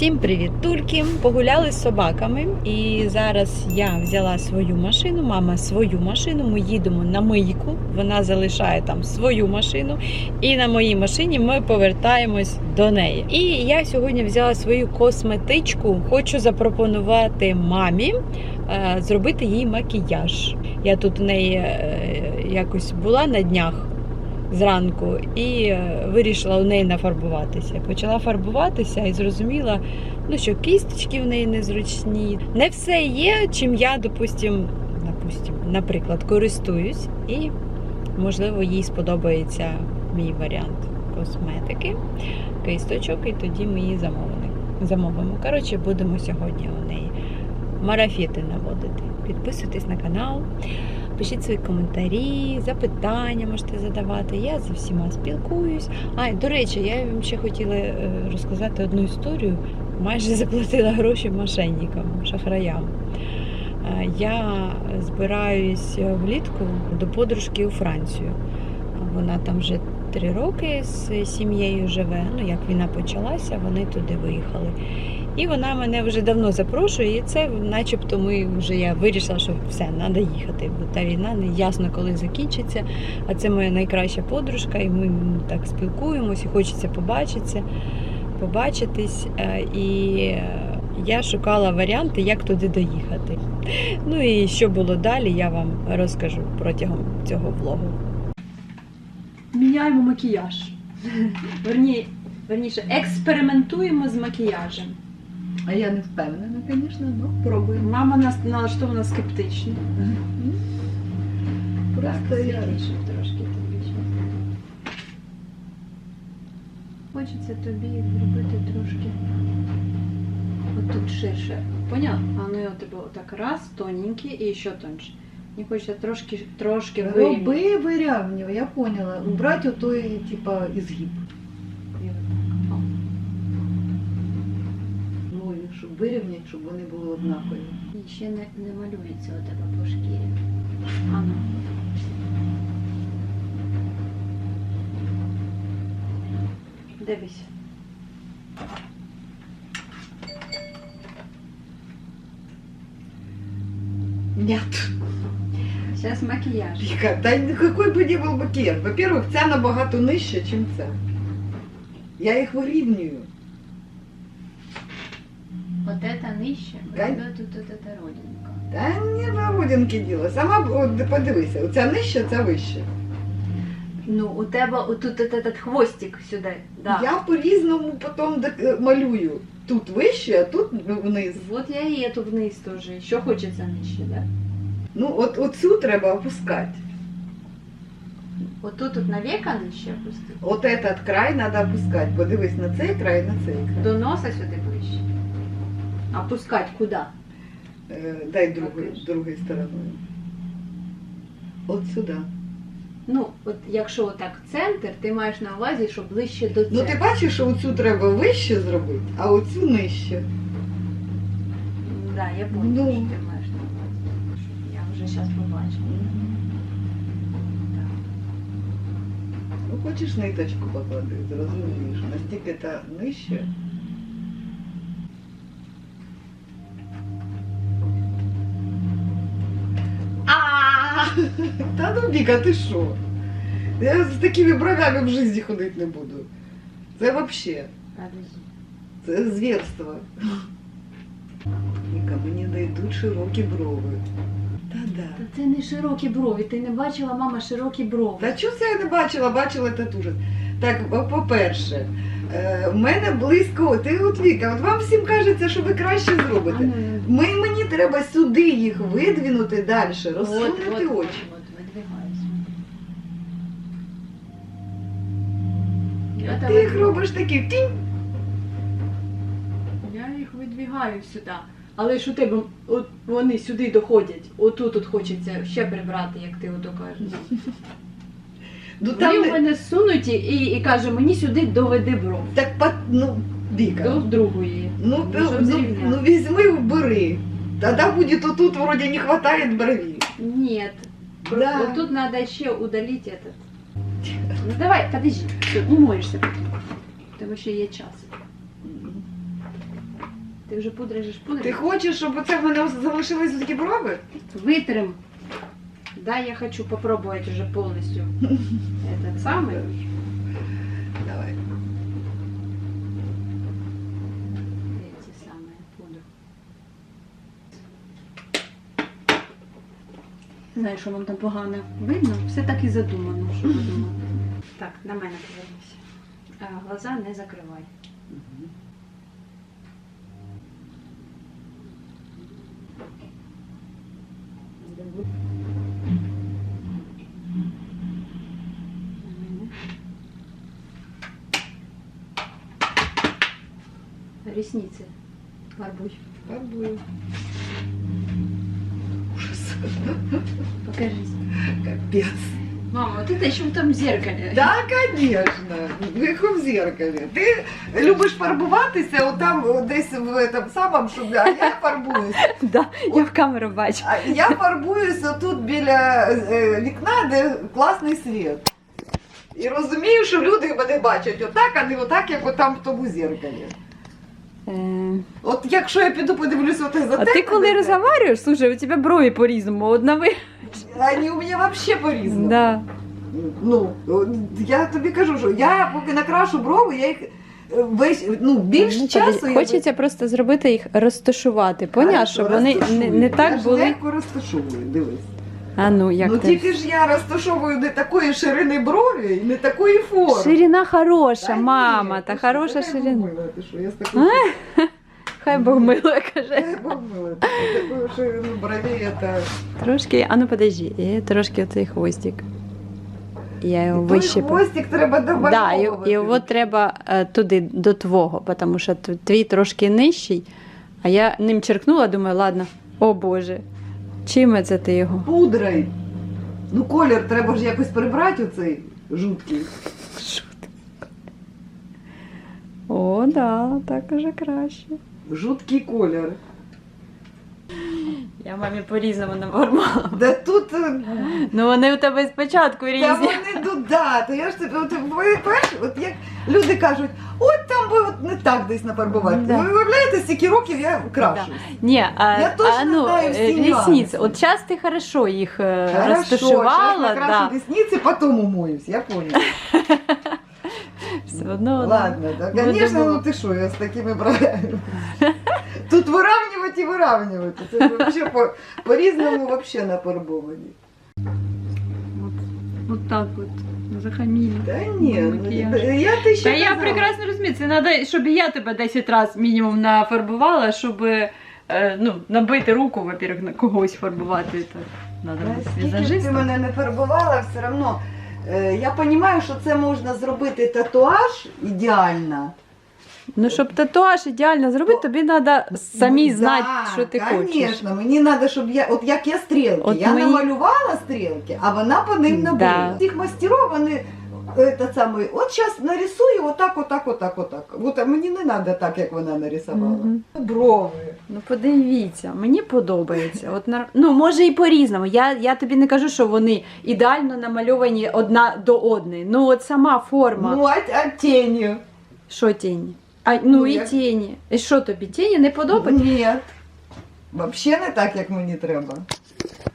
Всім привіт, тульки! Погуляли з собаками, і зараз я взяла свою машину, мама свою машину. Ми їдемо на мийку. Вона залишає там свою машину, і на моїй машині ми повертаємось до неї. І я сьогодні взяла свою косметичку. Хочу запропонувати мамі е, зробити їй макіяж. Я тут у неї е, якось була на днях зранку і е, вирішила у неї нафарбуватися. Почала фарбуватися і зрозуміла, ну що кісточки в неї незручні. Не все є, чим я, допустим, допустим, наприклад, користуюсь, і можливо їй сподобається мій варіант косметики, кисточок, і тоді ми її замовили. Замовимо. Коротше, будемо сьогодні у неї марафети наводити. Підписуйтесь на канал. Пишіть свої коментарі, запитання можете задавати. Я зі всіма спілкуюсь. А, до речі, я вам ще хотіла е, розказати одну історію. Майже заплатила гроші мошенникам, шахраям. Е, Я збираюсь влітку до подружки у Францію. Вона там вже три роки з сім'єю живе. Ну, як війна почалася, вони туди виїхали. І вона мене вже давно запрошує, і це начебто ми вже я вирішила, що все, треба їхати, бо та війна не ясно, коли закінчиться. А це моя найкраща подружка, і ми так спілкуємося, і хочеться побачитися, побачитись. Е, І е, я шукала варіанти, як туди доїхати. Ну і що було далі, я вам розкажу протягом цього влогу. Міняємо макіяж. Верні, верніше, експериментуємо з макіяжем. А я не впевнена, звісно, ну пробуємо. Мама нас налаштована скептично. Просто я трошки тобі. Хочеться тобі зробити трошки отут ширше. Поняв? А ну я тебе отак раз, тоненький і ще тоньше. Мені хочеться трошки, трошки вирівняти. роби вирівнювай, я поняла. Убрати отой, типа, ізгиб. Вирівняти, щоб вони були однакові. І ще не, не малюється у тебе по шкірі. А ну. Дивись. Нет. Зараз макіяж. Віка, та й який би не був макіяж. Во-первых, ця набагато нижча, ніж ця. Я їх вирівнюю. Вот это нижче, у Кай- тебе тут вот эта родинка. Та не в родинки діло. Сама от, подивися, оця нижча, ця вища. Ну, у тебе отут от этот хвостик сюди. Да. Я по-різному потім дек- малюю. Тут вище, а тут вниз. Вот я і эту вниз теж. Що хочеться нижче, да? Ну, от оцю треба опускати. Отут тут на века нижче опустити. От этот край треба опускати. Подивись на цей край, на цей край. До носа сюди ближче. Опускать куди? Е, дай другою, Покажи. другою стороною. От сюди. Ну, от якщо отак центр, ти маєш на увазі, що ближче до Ну ти бачиш, що оцю треба вище зробити, а оцю нижче. Да, я поняла, Ну. що ти маєш на увазі. Я вже зараз побачила. Ну хочеш ниточку поклади, зрозумієш, настільки та нижче. Та ну Віка, ти що? Я з такими бровями в житті ходити не буду. Це взагалі. Це звірство. Віка, мені не йдуть широкі брови. Та-да. Та це не широкі брові. Ти не бачила, мама, широкі брови. Та чого це я не бачила, бачила та ужас. Так, по- по-перше, в мене близько, ти от Віка, от вам всім кажеться, що ви краще зробите. Ми, мені треба сюди їх видвинути далі, розсунути очі. Ти їх робиш такі тінь. Я їх видвигаю сюди. Але ж у тебе от вони сюди доходять. Отут от хочеться ще прибрати, як ти ото кажеш. Ну Вони в мене сунуті і, і каже, мені сюди доведи бров. так па- ну, Віка. До другої. Ну, Ну, щоб ну, зрівняти. ну візьми, убери. Тогда будет вот тут вроде не хватает бровей. Нет. Да. Вот тут надо ще удалить этот. Ну давай, подожди. Все, умоешься потом. У тебе ще є час. Ти вже пудриш, Ти пудриш. хочеш, щоб оце в мене залишились такі брови? Витрим. Да, я хочу попробовать уже полностью этот самый. Давай. Эти самые пудры. Знаю, що вам там погано видно. Все так і задумано, що ви думаєте. Так, на мене повернися. А, Глаза не закривай. Ресницы. Фарбуй. Фарбую. Ужас. Покажись. Капец. Мама, вот это еще в том зеркале. Да, конечно. Як в зеркалі. Ти любиш фарбуватися отам о, десь в этом самому, щоб а я фарбуюсь. Да, я в камеру бачу. А я фарбуюсь отут біля е, вікна, де класний світ. І розумію, що люди мене бачать отак, а не отак, як отам в тому зеркалі. От якщо я піду подивлюся отак за А ты коли разговариваешь, слушай, у тебя брови по-різному. Одна ви... Вони у мене взагалі по-різному. Да. Ну, я тобі кажу, що я поки накрашу брови, я їх е, весь, ну, більш Ну, часу. Хочеться просто зробити їх розташувати. Поняв, щоб вони не, не так були. легко розташовую, дивись. А ну, як ну ти? тільки ж я розташовую не такої ширини брові і не такої форми. Ширина хороша, Та ні, мама, ти та що, хороша та хай ширина. Бог милує, ти що, я з такою Хай Бог милує, каже. Хай Бог ти що, такою ширину бровей, це... Трошки, а ну подожди, і трошки оцей хвостик. Я його Той вище. хвостик треба Да, домальовувати. і, і от треба е, туди до твого, тому що т- твій трошки нижчий, а я ним черкнула, думаю, ладно, о Боже, чим це ти його? Пудрою. Ну колір треба ж якось прибрати оцей жуткий. О, да, так уже краще. Жуткий колір. Я мамі по-різному наформала. Да тут е, Ну вони у тебе спочатку Та різні. вони додати. Я ж тобі, от ви от як люди кажуть, от там би от не так десь нафарбувати. Да. Ви уявляєте, стільки років я крашусь. Ні, а, Я точно а ну, знаю всі е, нюанси. ресниці. От зараз ти хорошо їх е, Хорошо, щас розташувала, накрашу да. ресниці, потім умоюсь, я поняла. все одно. Ладно, да, Ну, конечно, думала. ну ти що, я з такими бровями. Тут виравнювати і виравнювати. Це вообще по, по-різному вообще нафарбовані. От, от так от. Захамілі. Та ні, ну, я ти ще Та я казала. прекрасно розумію, це треба, щоб і я тебе 10 разів мінімум нафарбувала, щоб е, ну, набити руку, во-первых, на когось фарбувати. Так, надо бути Скільки б ти візажистом. мене не фарбувала, все одно. е, Я розумію, що це можна зробити татуаж ідеально. Ну, щоб татуаж ідеально зробити, тобі треба самі Ну, знати, да, що ти хочеш. Звісно, мені треба, щоб я, от як я стрілки, От я мені- намалювала стрілки, а вона по ним Да. набила. Цих мастерів вони этот самий, от зараз нарисую отак, отак, отак, отак. От, а мені не треба так, як вона нарисувала. Мгм. Брови. Ну подивіться, мені подобається. От нар- ну може і по-різному. Я, я тобі не кажу, що вони ідеально намальовані одна до одної. Ну от сама форма. Ну, а, а тіні? Що тіні? А ну, Ну, і як- тіні. І що тобі? Тіні не подобається? Ні. Взагалі не так, як мені треба.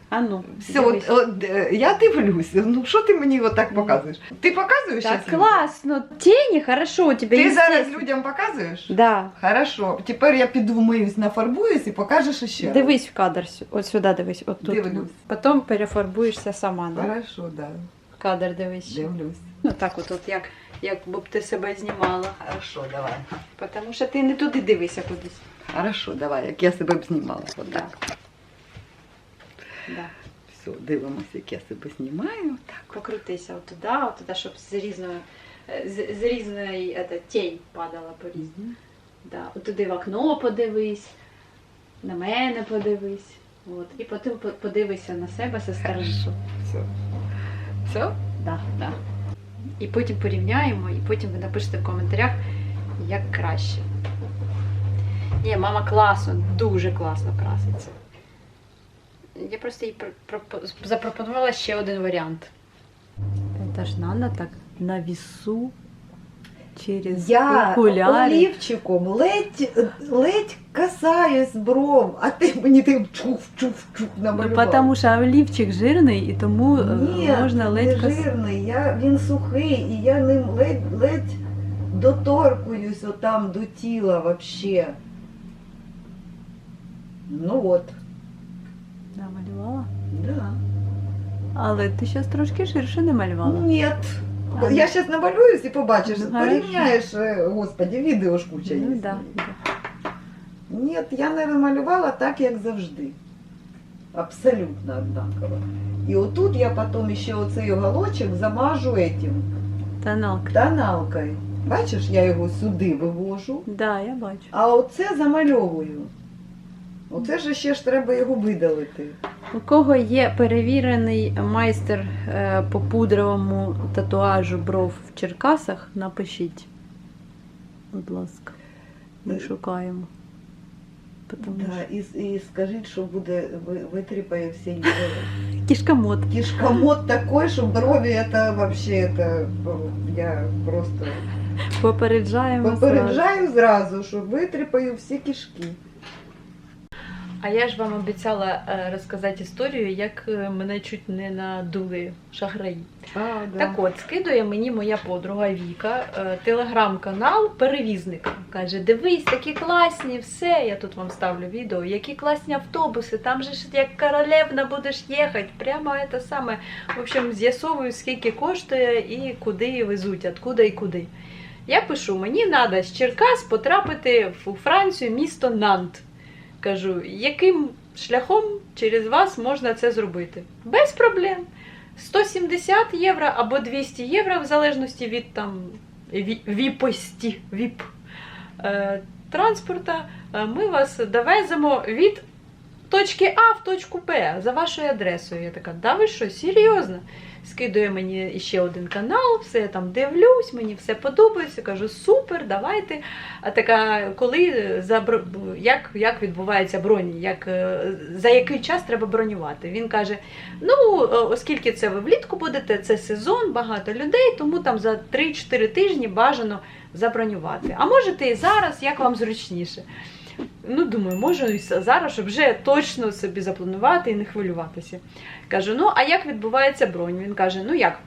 А ну, Все, от, от, е, я дивлюся. Ну що ти мені отак показуєш? Ти показуєш так людям? класно. Тіні, хорошо, у тебе Ти є. зараз людям показуєш? Да. Хорошо. Тепер я піду вмиюсь, нафарбуюсь і покажеш ще. Дивись в кадр, от сюди дивись, от тут. Дивлюсь. Потім перефарбуєшся сама. Да? Хорошо, да. В кадр дивись. Дивлюсь. Ну так, от, от як, як б ти себе знімала. Хорошо, давай. Тому що ти не туди дивися кудись. Хорошо, давай, як я себе б знімала. От Да. так. Да. Все, дивимося, як я себе знімаю. Так. Покрутися от туди, щоб з різною, е, з, з різної ета, тінь падала по різному. Да. От туди в окно подивись, на мене подивись. От. І потім по- подивися на себе зі сторони. Все. Все? Да, да. І потім порівняємо, і потім ви напишете в коментарях, як краще. Ні, мама класно, дуже класно краситься. Я просто їй про- про- запропонувала ще один варіант. Це ж надо так на вісу. Через Я окуляри. олівчиком ледь, ледь касаюсь бров, а ти мені тим чуф-чуф-чуф Ну, намалював. Тому що олівчик жирний, і тому Ні, можна ледь не кас- жирний, я, він сухий, і я ним ледь, ледь доторкуюсь отам до тіла вообще. Ну от, намалювала. да. Але ти зараз трошки ширше не малювала. Ні. Я зараз намалююсь і побачиш, порівняєш, е, господи, відео ж куча є. Ну, да. Ні, я не намалювала так, як завжди. Абсолютно однаково. І отут я потім ще оцей уголочок замажу этим тоналкою. Бачиш, я його сюди вивожу, Да, я бачу. а оце замальовую. Оце ж ще ж треба його видалити. У кого є перевірений майстер е, по пудровому татуажу бров в Черкасах, напишіть. Будь ласка, ми шукаємо. Потому Да, і, і скажіть, що буде, витріпає всі що кішкомот. Такой, что брови это вообще это ну, я просто Попереджаємо. попереджаю зразу, що витріпаю всі кишки. А я ж вам обіцяла е, розказати історію, як е, мене чуть не надули шахраї. А, да. Так от, скидує мені моя подруга Віка е, телеграм-канал перевізника. Каже: дивись, такі класні, все. Я тут вам ставлю відео, які класні автобуси, там же ж як королевна будеш їхати. Прямо це саме. В общем, з'ясовую, скільки коштує і куди везуть, откуда і куди. Я пишу: мені треба з Черкас потрапити у Францію, місто Нант. Кажу, яким шляхом через вас можна це зробити? Без проблем. 170 євро або 200 євро, в залежності від там віпості, віп е, транспорта, е, ми вас довеземо від точки А в точку Б за вашою адресою. Я така, да ви що, серйозно? Скидує мені ще один канал, все я там дивлюсь, мені все подобається. Кажу, супер, давайте. А така, коли забро... як, як відбувається броні, як, е, за який час треба бронювати? Він каже: Ну, оскільки це ви влітку будете, це сезон, багато людей, тому там за 3-4 тижні бажано забронювати. А можете і зараз, як вам зручніше. Ну, думаю, можу і зараз, щоб вже точно собі запланувати і не хвилюватися. Кажу, ну а як відбувається бронь? Він каже, ну як?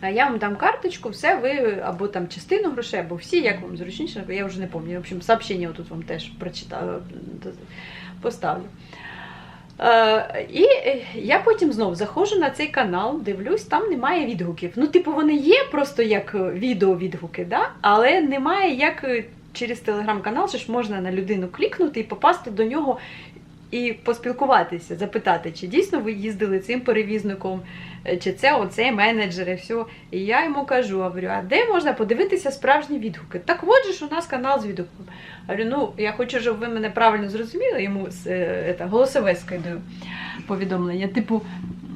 А я вам дам карточку, все, ви або там частину грошей, або всі, як вам зручніше, я вже не пам'ятаю. В общем, сообщення тут вам теж прочитаю, поставлю. Е, і я потім знов заходжу на цей канал, дивлюсь, там немає відгуків. Ну, типу, вони є просто як е, відео-відгуки, да? але немає як е, через телеграм-канал, ж можна на людину клікнути і попасти до нього і поспілкуватися, запитати, чи дійсно ви їздили цим перевізником, е, чи це оцей менеджер і все. І я йому кажу, говорю, а де можна подивитися справжні відгуки? Так от же ж у нас канал з відгуком. Говорю, ну я хочу, щоб ви мене правильно зрозуміли, йому це, голосове скидаю повідомлення. Типу,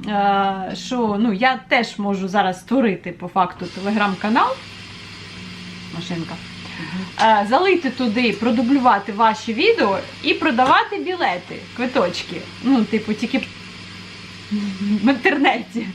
е, що ну, я теж можу зараз створити по факту телеграм-канал. Машинка. Е, залити туди, продублювати ваші відео і продавати білети, квиточки. Ну, типу, тільки в інтернеті.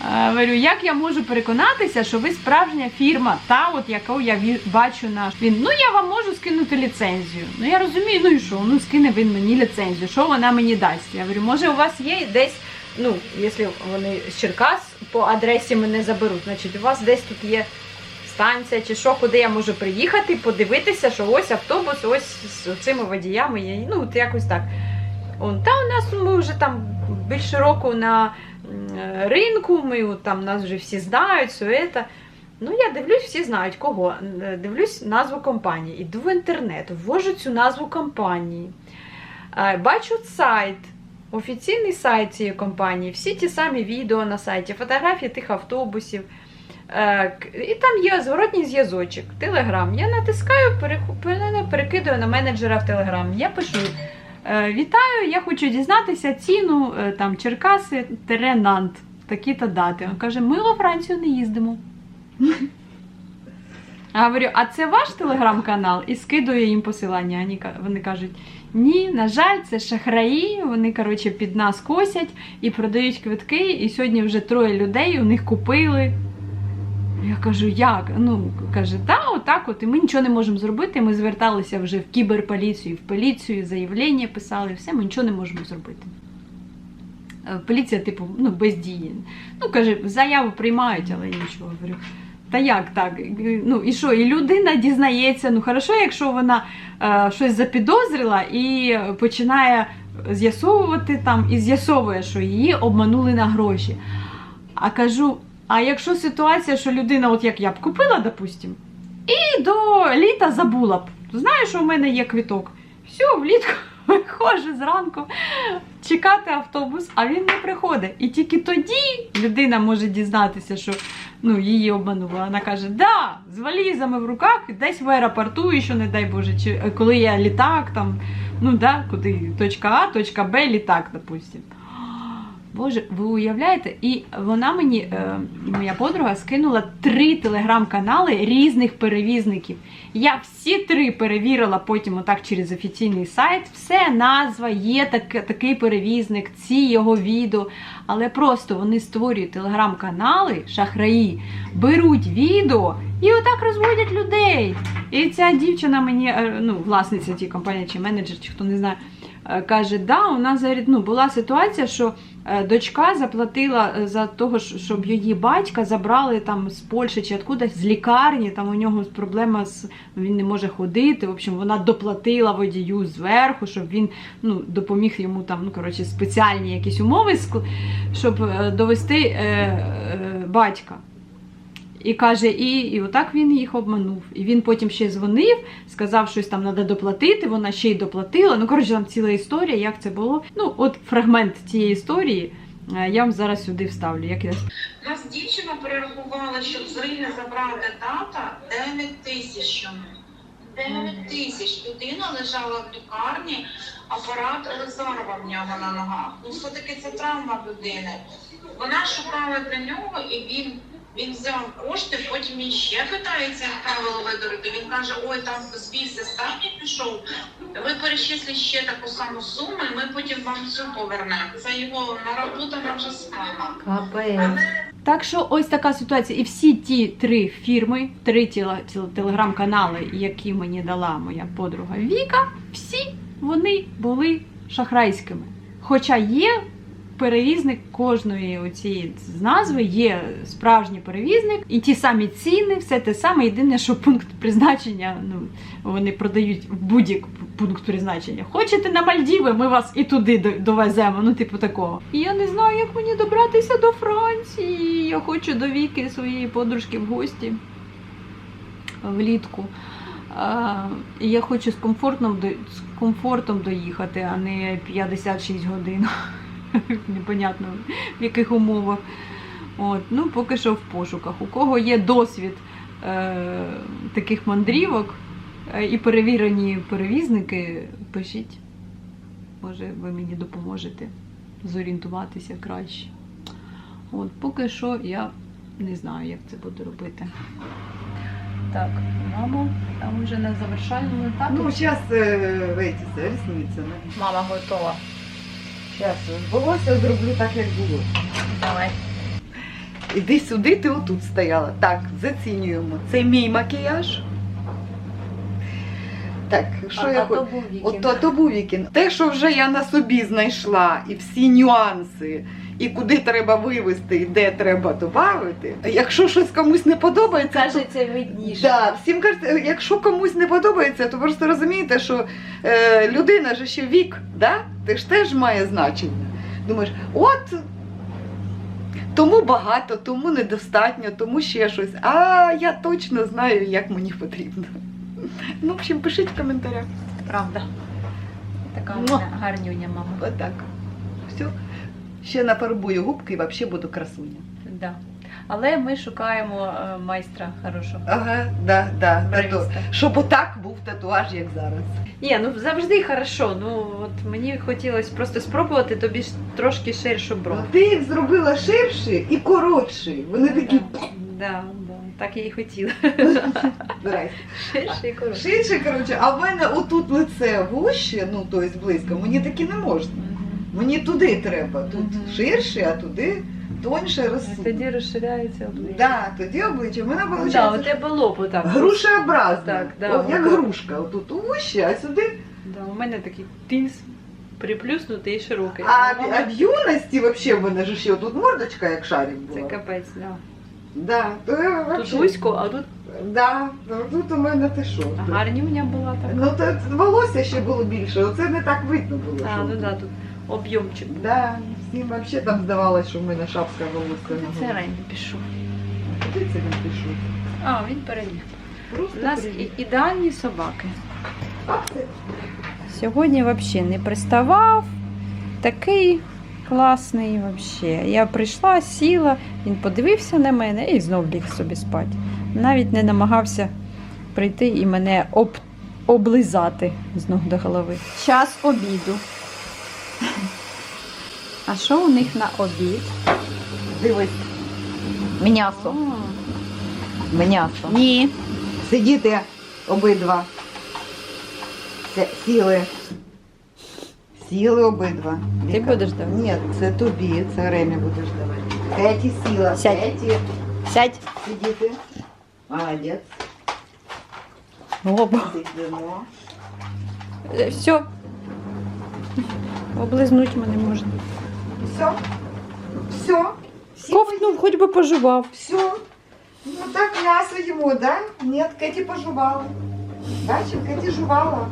Е, Говорю, як я можу переконатися, що ви справжня фірма, та от яку я бачу наш. Він, ну я вам можу скинути ліцензію. Ну я розумію, ну і що? Ну скине він мені ліцензію. Що вона мені дасть? Я говорю, може у вас є десь, ну, якщо вони з Черкас по адресі мене заберуть, значить у вас десь тут є станція чи що, куди я можу приїхати, подивитися, що ось автобус, ось з цими водіями є. Ну, от якось так. Он, та у нас ми вже там більше року на ринку, ми там нас вже всі знають, все це. Ну, я дивлюсь, всі знають кого. Дивлюсь назву компанії. Іду в інтернет, ввожу цю назву компанії. Бачу сайт, офіційний сайт цієї компанії, всі ті самі відео на сайті, фотографії тих автобусів. Е, І там є зворотній зв'язочок, Телеграм. Я натискаю, переху- пере- перекидаю на менеджера в Телеграм. Я пишу: е, Вітаю, я хочу дізнатися ціну е, там Черкаси Нант. Такі-то дати. Він каже, ми во Францію не їздимо. А говорю, а це ваш телеграм-канал? І скидую їм посилання. Вони кажуть, ні, на жаль, це шахраї. Вони, коротше, під нас косять і продають квитки. І сьогодні вже троє людей у них купили. Я кажу, як? Ну, каже, та, отак от, і ми нічого не можемо зробити. Ми зверталися вже в кіберполіцію, в поліцію, заявлення писали, все, ми нічого не можемо зробити. Е, Поліція, типу, ну, бездіє. Ну, каже, заяву приймають, але нічого. Говорю. Та як так? Ну і що? І людина дізнається. Ну, хорошо, якщо вона е, щось запідозрила і починає з'ясовувати там і з'ясовує, що її обманули на гроші. А кажу: а якщо ситуація, що людина, от як я б купила, допустим, і до літа забула б. Знаєш, що в мене є квіток. Все, влітку виходжу зранку чекати автобус, а він не приходить. І тільки тоді людина може дізнатися, що ну, її обманула. Вона каже: да, з валізами в руках, десь в аеропорту, і що не дай Боже, чи коли є літак, там, ну да, куди точка А, точка Б, літак, допустим. Боже, ви уявляєте? І вона мені, е, моя подруга, скинула три телеграм-канали різних перевізників. Я всі три перевірила потім отак через офіційний сайт. Все, назва, є так, такий перевізник, ці його відео. Але просто вони створюють телеграм-канали, шахраї, беруть відео і отак розводять людей. І ця дівчина мені, е, ну, власниця тієї компанії чи менеджер, чи хто не знає, каже: да, у нас ну, була ситуація, що е, дочка заплатила е, за того, щоб її батька забрали там з Польщі чи откудись з лікарні. Там у нього проблема з він не може ходити. В общем, вона доплатила водію зверху, щоб він ну, допоміг йому там, ну коротше, спеціальні якісь умови, щоб е, довести е, е, батька. І каже, і, і отак він їх обманув. І він потім ще дзвонив, сказав, щось там треба доплатити, вона ще й доплатила. Ну, коротше, там ціла історія, як це було. Ну, от фрагмент цієї історії е, я вам зараз сюди вставлю. Як я... Нас дівчина перерахувала, щоб з Риги забрати тата 9 тисяч йому. 9 тисяч. Людина лежала в лікарні, апарат Елизарова в нього на ногах. Ну, все-таки це травма людини. Вона шукала для нього і він. Він взяв кошти, потім він ще питається, правило, видурити. Він каже, ой, там збій системі пішов. Ви перечисліть ще таку саму суму, і ми потім вам всю повернемо. Це його наработана вже схема. Капець. Так що ось така ситуація. І всі ті три фірми, три тіла- тіл- телеграм-канали, які мені дала моя подруга Віка, всі вони були шахрайськими. Хоча є перевізник кожної оцієї з назви, є справжній перевізник, і ті самі ціни, все те саме. Єдине, що пункт призначення, ну вони продають будь-який пункт призначення. Хочете на Мальдіви, ми вас і туди довеземо. Ну, типу такого. І я не знаю, як мені добратися до Франції. Я хочу до Віки своєї подружки в гості влітку. І я хочу з комфортом, з комфортом доїхати, а не 56 годин. Непонятно в яких умовах. От, ну, поки що в пошуках. У кого є досвід е, таких мандрівок е, і перевірені перевізники, пишіть. Може, ви мені допоможете зорієнтуватися краще. От, поки що я не знаю, як це буду робити. Так, мамо, там вже на завершальному етапі. Ну, зараз э, эти, ресниці. Мама готова. Зараз волосся зроблю так, як було. Давай. Іди сюди, ти отут стояла. Так, зацінюємо. Це мій макіяж. Так, що а, я хочу? то. От то, то був вікін. Те, що вже я на собі знайшла, і всі нюанси, і куди треба вивести, і де треба додати. Якщо щось комусь не подобається, то Кажеться, видніше. Да, всім кажуть, якщо комусь не подобається, то просто розумієте, що е, людина ж ще вік, да? Ти ж теж має значення. Думаєш, от тому багато, тому недостатньо, тому ще щось. А я точно знаю, як мені потрібно. Ну, в общем, пишіть в коментарях. Правда. Така у Муа. гарнюня, мама. Отак. Все. Ще нафарбую губки і взагалі буду красуня. Да. Але ми шукаємо е, майстра хорошого. Ага, да, да. Тату- Щоб отак був татуаж, як зараз. Ні, ну завжди хорошо. Ну от мені хотілося просто спробувати тобі трошки ширшу брову. Ти їх зробила ширші і коротші. Вони такі. Да, да, так я і хотіла. Ширше і коротше. Ширше, коротше, а в мене отут лице вуще, ну тобто близько, мені такі не можна. Мені туди треба. Тут ширше, а туди тоньше ростуть. Тоді розширяється обличчя. Да, тоді обличчя. Мене Ну, виходить да, у тебе лоб отак. грушеобразне. Так, да, От, як грушка. Отут вище, а сюди. Да, у мене такий тис приплюснутий і широкий. А, у а в юності взагалі в мене ж ще тут мордочка, як шарик це капець, да. Да, то я Тут вообще- вузько, а тут Да, тут у мене ти що? гарнюня була така. Ну то волосся ще було більше, оце не так видно було. А, що ну тут. да, тут об'ємчик. Да, всім взагалі там здавалось, що в мене шапка волосся на Це голові. Рені пішов. Куди це він пішов? А, він переліг. Просто У нас і- ідеальні собаки. Сьогодні взагалі не приставав. Такий класний взагалі. Я прийшла, сіла, він подивився на мене і знов ліг собі спати. Навіть не намагався прийти і мене об... облизати з ног до голови. Час обіду. А що у них на обід? Дивись. М'ясо. М'ясо. Ні. Сидіти обидва. Це сіли. Сіли обидва. Ти Віка. будеш давати? Ні, це тобі, це Ремі будеш давати. Кеті сіла. Сядь. Кеті Сядь. сидіти. Молодець. Оба. Сидимо. Все. Облизнуть мене можна. Все. Все. Всі Ковтнув, хоч би пожував. Все. Ну так м'ясо ему, да? Нет, Кеті пожувала. Бачив, Кеті жувала.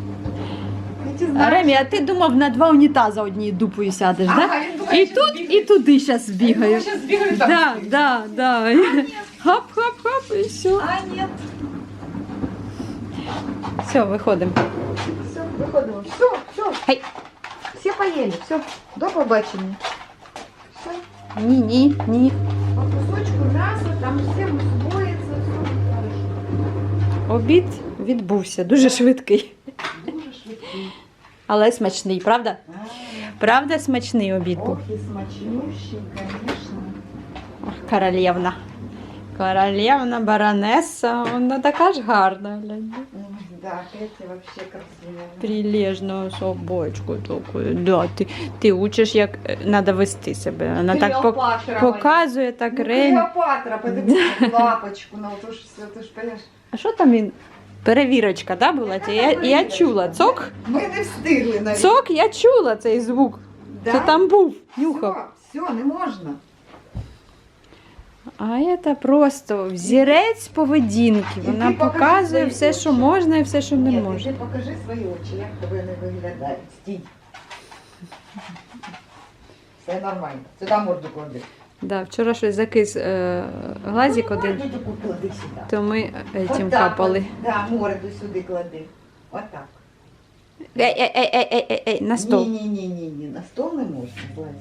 Кеті знає. Ремі, а ти думав на два унітаза одній дупою сядеш, так? Ага, він думає, І що тут, збігає. і туди зараз бігаю. Сейчас бегаю там. Да, да, да. Хап-хап-хап, і все. А, нет. Все, виходимо. Все, виходимо. Все, все. Хей. Всі поїли. Все, до побачення. Все. Ні, ні, ні. По кусочку м'яса, там все усвоїться, все хорошо. Обід відбувся, дуже швидкий. Дуже швидкий. Але смачний, правда? А, Правда, смачний обід був. Ох, і смачнющий. Ох, королівна. Королівна, баронеса, вона така ж гарна. глянь. Да, Кеті вообще красива. Прилежну собачку таку. Да, ти, ти учиш, як треба вести себе. Вона так пок- Клеопатра, показує, так Ну, рем. Клеопатра, подивись, лапочку, ну то ж ти ж понимаєш. А що там він? Перевірочка, да, була? Я, я чула. Цок? Ми не встигли навіть. Цок, я чула цей звук. Да? Це там був, нюхав. Все, все, не можна. А це просто взірець поведінки. Вона показує все, що можна і все, що не можна. покажи свої очі, як тебе не виглядають. Стій. Все нормально. Сюди морду клади. Да, вчора щось закис е, глазик один, Морду таку клади сюди. то ми е, цим Отак капали. от. Да, морду сюди клади. Отак. Ей, ей, ей, ей, ей, ей, на стол. Ні, ні, ні, ні, ні, на стол не можна злазити.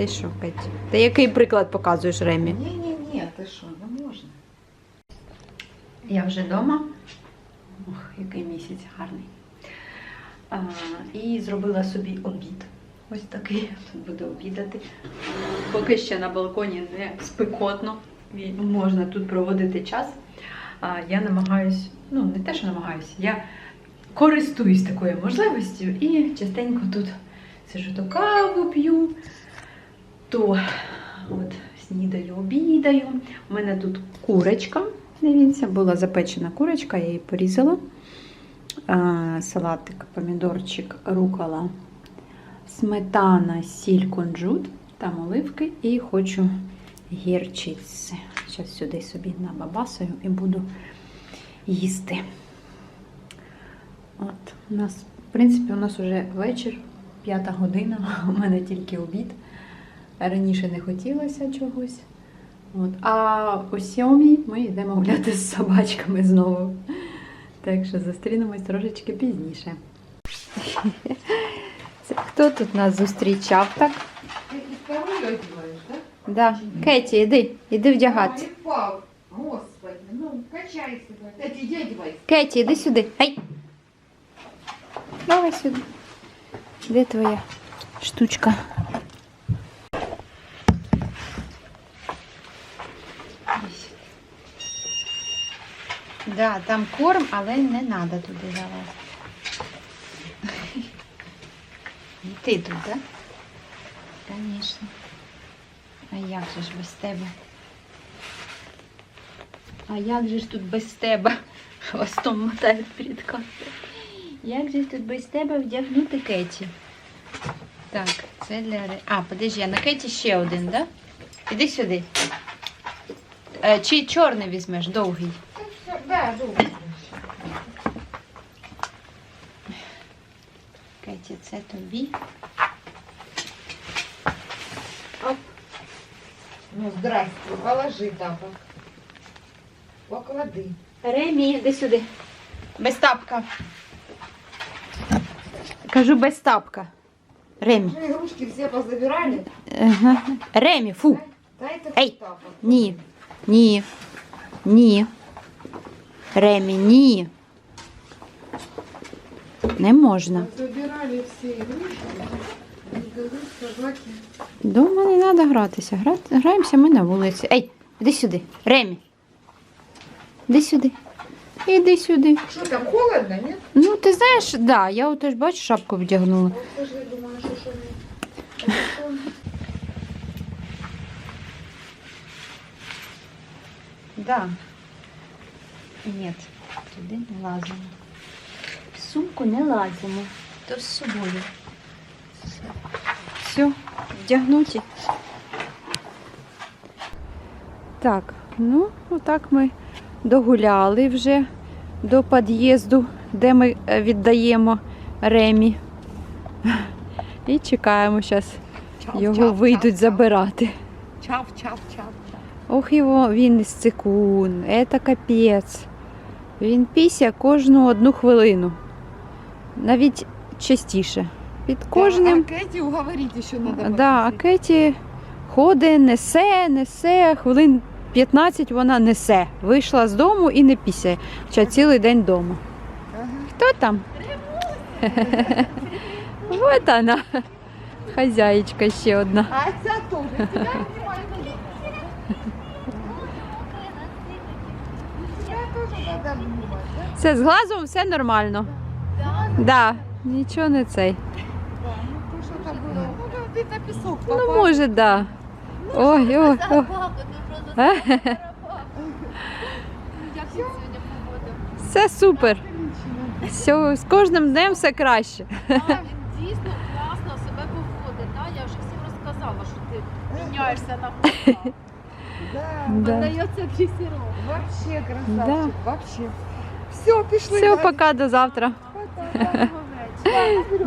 Ти що, Петя? Ти який приклад показуєш Ремі? Ні, ні, ти що, не можна. Я вже вдома. Ох, який місяць гарний. А, і зробила собі обід. Ось такий. Тут буду обідати. Поки ще на балконі не спекотно. Можна тут проводити час. А, я намагаюсь, ну не те, що намагаюсь, я користуюсь такою можливістю і частенько тут сижу то каву п'ю, то от снідаю, обідаю. У мене тут курочка. Дивіться, була запечена курочка, я її порізала. Салатик, помідорчик, рукола, сметана, сіль, кунжут, там оливки і хочу гірчиці. Зараз сюди собі набабасаю і буду їсти. От, у нас, в принципі, у нас вже вечір, п'ята година, у мене тільки обід. Раніше не хотілося чогось. От. А о сьомій ми йдемо гуляти з собачками знову. Так що зустрінемось трошечки пізніше. Це хто тут нас зустрічав так? Ти кавою одіваєш, так? Да. Кеті, іди, іди він. Господи, ну качай себе. Та іди одівайся. Кеті, іди сюди. Ей. Давай сюди. Де твоя штучка? Да, там корм, але не треба туди залазити. Ти тут, так? Звісно. А як же ж без тебе? А як же ж тут без тебе? Хвостом мотають перед камерою. Як же ж тут без тебе вдягнути Кеті? Так, це для... А, подожди, а на Кеті ще один, да? Іди сюди. Е, чи чорний візьмеш, довгий? Да, добре. Кеті, це тобі. Ну, здрасте, положи тапок. Поклади. Ремі, іди сюди. Без тапка. Кажу без тапка. Ремі. Ну, игрушки все позабирали. Ага. Ремі, фу. Дайте Ей. тапок. Ні. Ні. Ні. Ремі, ні. Не можна. Забирали все игрушки. Не. Дома не треба гратися. Гра... Граємося ми на вулиці. Ей, іди сюди. Ремі. Іди сюди. Іди сюди. Что там, холодно, нет? Ну, ти знаєш, да, я от теж бачу, шапку вдягнула. Я думала, что что Да. Ні, туди не лазимо. В сумку не лазимо. То з собою. Все, вдягнуті. Так, ну, отак ми догуляли вже до під'їзду, де ми е, віддаємо ремі. І чекаємо зараз. Його вийдуть забирати. Чав, чав, чав. Ох, його він із цикун, це капець. Він після кожну одну хвилину. Навіть частіше. Під кожним. А Кэти уговорить еще надо. Да, а Кеті ходить, несе, несе, хвилин 15 вона несе. Вийшла з дому і не пісяє. Хоча цілий день вдома. Ага. Хто там? Вот вона. Хазяєчка ще одна. А отца тоже. Тебя внимание. Я тоже надо внимать, да? Все з глазом все нормально. Да, нічого не цей. Ну было. Ну, да, може. Ой, ой, ой. Все супер. Все, з кожним днем все краще. А, він дійсно класно себе поводить. Я вже всім розказала, що ти міняєшся на хвоста. Да, Да. Видається вообще красавчик, Да. вообще. Все, пішли. Все, Надя. пока, до завтра.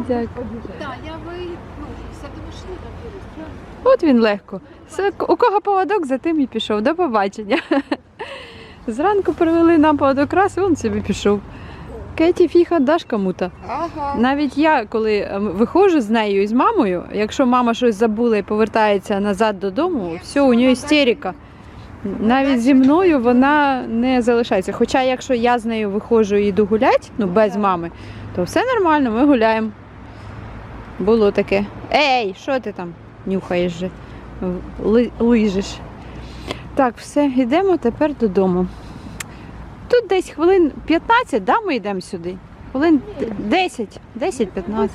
Дякую. Так, я ну, все. От він легко. Все, У кого поводок, за тим і пішов. До побачення. Зранку привели нам поводок раз, і він собі пішов. Кеті фіха даш кому-то. Ага. Навіть я, коли ем, виходжу з нею і з мамою, якщо мама щось забула і повертається назад додому, все, у нього істерика. Навіть зі мною вона не залишається. Хоча, якщо я з нею виходжу і йду гуляти, ну без мами, то все нормально, ми гуляємо. Було таке. Ей, що ти там нюхаєш же? Ли- лижеш. Так, все, йдемо тепер додому. Тут десь хвилин 15, да, ми йдемо сюди. Хвилин 10, 10-15.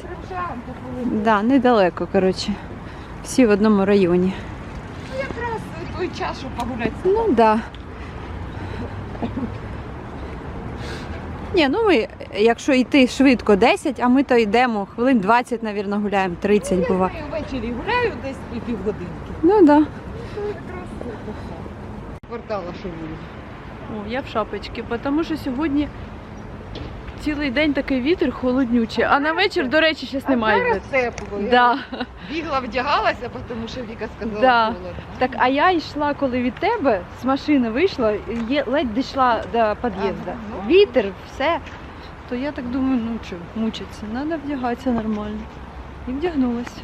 Да, недалеко, коротше. Всі в одному районі. Той час, щоб погуляти. Ну так. Да. Ні, ну ми, якщо йти швидко 10, а ми то йдемо хвилин 20, мабуть, гуляємо, 30 бува. Я ввечері гуляю десь і півгодинки. Ну так. Да. Якраз Квартала шурую. О, я в шапочці, тому що сьогодні цілий день такий вітер холоднючий, а на вечір, до речі, зараз немає. Зараз тепло. Я Да. бігла, вдягалася, тому що Віка сказала Да. холодно. Так, а я йшла, коли від тебе з машини вийшла, є- ледь дійшла до під'їзду. Ну. Вітер, все. То я так думаю, ну що, мучиться, треба вдягатися нормально. І вдягнулася.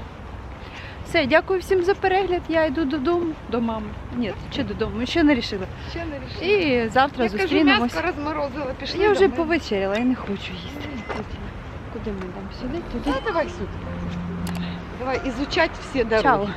Все, дякую всім за перегляд. Я йду додому, до мами. Ні, чи додому, ще не рішила. Ще не рішила. І завтра Я кажу, зустрінемось. м'ясо розморозила, пішли Я вже домой. повечеряла, я не хочу їсти. Куди ми йдемо? Сюди, туди. Да, давай сюди. Давай изучать всі дороги. Чао.